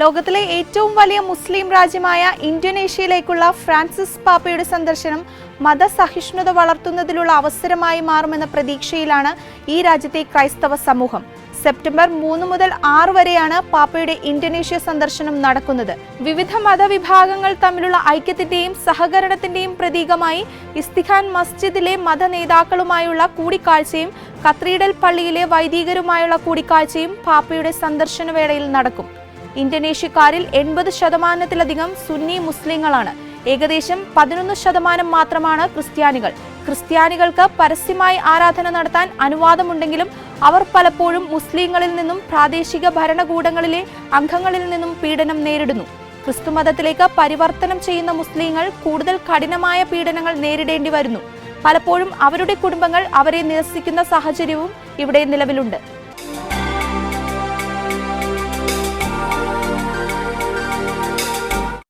ലോകത്തിലെ ഏറ്റവും വലിയ മുസ്ലിം രാജ്യമായ ഇന്തോനേഷ്യയിലേക്കുള്ള ഫ്രാൻസിസ് പാപ്പയുടെ സന്ദർശനം മതസഹിഷ്ണുത വളർത്തുന്നതിലുള്ള അവസരമായി മാറുമെന്ന പ്രതീക്ഷയിലാണ് ഈ രാജ്യത്തെ ക്രൈസ്തവ സമൂഹം. സെപ്റ്റംബർ മൂന്ന് മുതൽ ആറ് വരെയാണ് പാപ്പയുടെ ഇന്തോനേഷ്യ സന്ദർശനം നടക്കുന്നത്. വിവിധ മതവിഭാഗങ്ങൾ തമ്മിലുള്ള ഐക്യത്തിന്റെയും സഹകരണത്തിന്റെയും പ്രതീകമായി ഇസ്തിഖാൻ മസ്ജിദിലെ മത നേതാക്കളുമായുള്ള കൂടിക്കാഴ്ചയും കത്രീഡൽ പള്ളിയിലെ വൈദികരുമായുള്ള കൂടിക്കാഴ്ചയും പാപ്പയുടെ സന്ദർശന വേളയിൽ നടക്കും. ഇന്തോനേഷ്യക്കാരിൽ എൺപത് ശതമാനത്തിലധികം സുന്നി മുസ്ലിങ്ങളാണ്. ഏകദേശം പതിനൊന്ന് ശതമാനം മാത്രമാണ് ക്രിസ്ത്യാനികൾ. ക്രിസ്ത്യാനികൾക്ക് പരസ്യമായി ആരാധന നടത്താൻ അനുവാദമുണ്ടെങ്കിലും അവർ പലപ്പോഴും മുസ്ലിങ്ങളിൽ നിന്നും പ്രാദേശിക ഭരണകൂടങ്ങളിലെ അംഗങ്ങളിൽ നിന്നും പീഡനം നേരിടുന്നു. ക്രിസ്തുമതത്തിലേക്ക് പരിവർത്തനം ചെയ്യുന്ന മുസ്ലിങ്ങൾ കൂടുതൽ കഠിനമായ പീഡനങ്ങൾ നേരിടേണ്ടി വരുന്നു. പലപ്പോഴും അവരുടെ കുടുംബങ്ങൾ അവരെ നിരസിക്കുന്ന സാഹചര്യവും ഇവിടെ നിലവിലുണ്ട്.